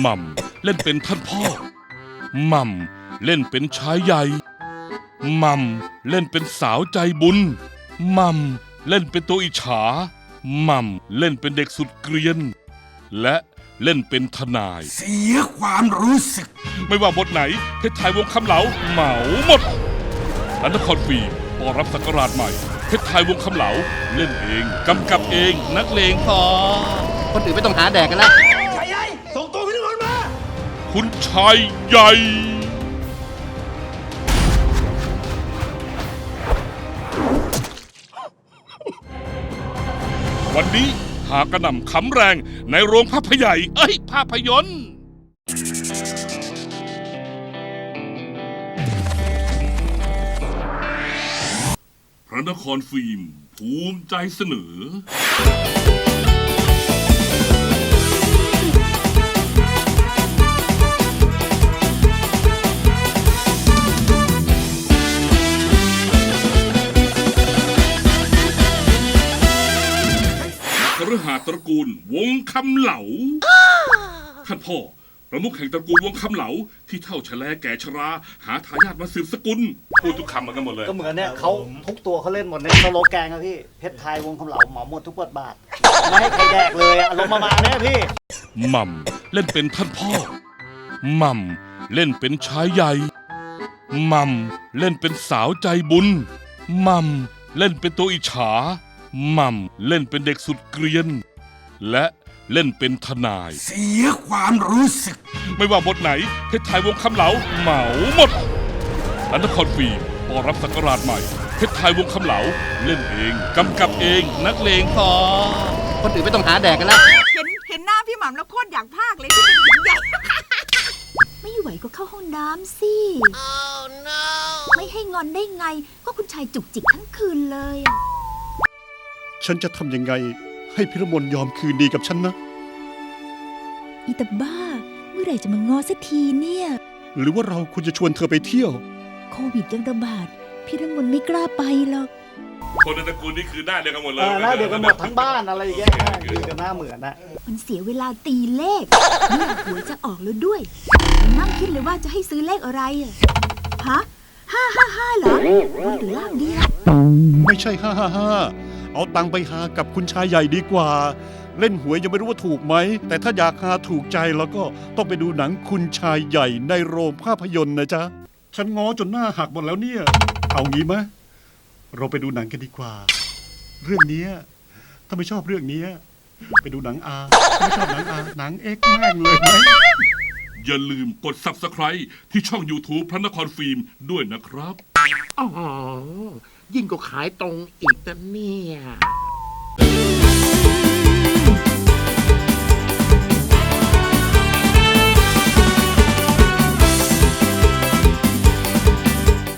หม่ำเล่นเป็นท่านพ่อหม่ำเล่นเป็นชายใหญ่หม่ำเล่นเป็นสาวใจบุญหม่ำเล่นเป็นตัวอิจฉาหม่ำเล่นเป็นเด็กสุดเกรียน และเล่นเป็นทนาย เสียความรู้สึก ไม่ว่าบทไหนเพชรไทยวงคำเหลาเหมาหมดอันนครฟิล์มปอรับสักราชใหม่เพชรไทยวงคำเหลาเล่นเอง กำกับเองนักเลงต่อคนอื่นไม่ต้องหาแดกกันแล้วุณชายใหญ่ วันนี้หากระหน่ำขำแรงในโรงภาพยนตร์เอ้ย ภาพยนตร์พระนครฟิล์ม ภูมิใจเสนอ ฤหาสน์ตระกูลวงคำเหลา ท่านพ่อ ประมุขแห่งตระกูลวงคำเหลา ที่เท่าชะแลแก่ชรา หาทายาทมาสืบสกุล พูดทุกคำมันกันหมดเลย ก็เหมือนเนี่ยเขาทุกตัวเขาเล่นหมดในสโลแกนครับพี่เพชรไทยวงคำเหลาเหมาหมดทุกบทบาทไม่ให้ใครแดกเลยอะอารมณ์ประมาณเนี้ยพี่ หม่ำเล่นเป็นท่านพ่อ หม่ำเล่นเป็นชายใหญ่ หม่ำเล่นเป็นสาวใจบุญ หม่ำเล่นเป็นตัวอิจฉา หม่ำเล่นเป็นเด็กสุดเกรียน และเล่นเป็นทนาย เสียความรู้สึก ไม่ว่าบทไหนเพชรไทยวงคำเหลาเหมาหมดอันนครฟิล์มปอรับสักราชใหม่ เพชรไทยวงคำเหลาเล่นเองกำกับเองนักเลงต่อคนอื่นไม่ต้องหาแดกกันแล้ว เห็นเห็นหน้าพี่หม่ำแล้วโคตรอยากพากเลยที่เป็นหญิงใหญ่ ไม่ไหวก็เข้าห้องน้ำสิไม่ให้งอนได้ไง ก็คุณชายจุกจิกทั้งคืนเลยอะ ฉันจะทำยังไงให้พิรมนยอมคืนดีกับฉันนะ อีตาบ้า เมื่อไหร่จะมางอสักทีเนี่ย หรือว่าเราควรจะชวนเธอไปเที่ยว โควิดยังระบาดพี่น้ำมนต์ไม่กล้าไปหรอก คนในตระกูลนี่คือหน้าเดียวกันหมดเลเอยอหน้าเดียวกันหมดทั้งบ้านอะไรอย่างเงี้ยคือกันหน้าเหมือนนะมันเสียเวลาตีเลขเนี่ยหวยจะออกแล้วด้วยนั่งคิดเลยว่าจะให้ซื้อเลขอะไรอะฮะห้าห้าห้าเหรอบนหรือล่างดีล่ะไม่ใช่ห้าห้าห้า เอาตังไปหากับคุณชายใหญ่ดีกว่า เล่นหวยยังไม่รู้ว่าถูกไหม แต่ถ้าอยากหาถูกใจแล้วก็ต้องไปดูหนังคุณชายใหญ่ในโรงภาพยนตร์นะจ๊ะ ฉันง้อจนหน้าหักหมดแล้วเนี่ย เอางี้ไหมเราไปดูหนังกันดีกว่า เรื่องนี้ถ้าไม่ชอบเรื่องนี้ไปดูหนังอาไม่ชอบหนังอาหนังเอ็กแม่งเลยไหมอย่าลืมกด Subscribe ที่ช่อง YouTube พระนครฟิล์มด้วยนะครับ อ๋อยิ่งก็ขายตรงอีกนะเนี่ย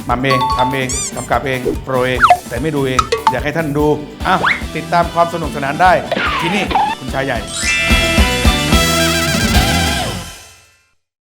มาเองทำเองกำกับเองโปรเอง แต่ไม่ดูเอง อยากให้ท่านดู อ้าว ติดตามความสนุกสนานได้ ที่นี่ คุณชายใหญ่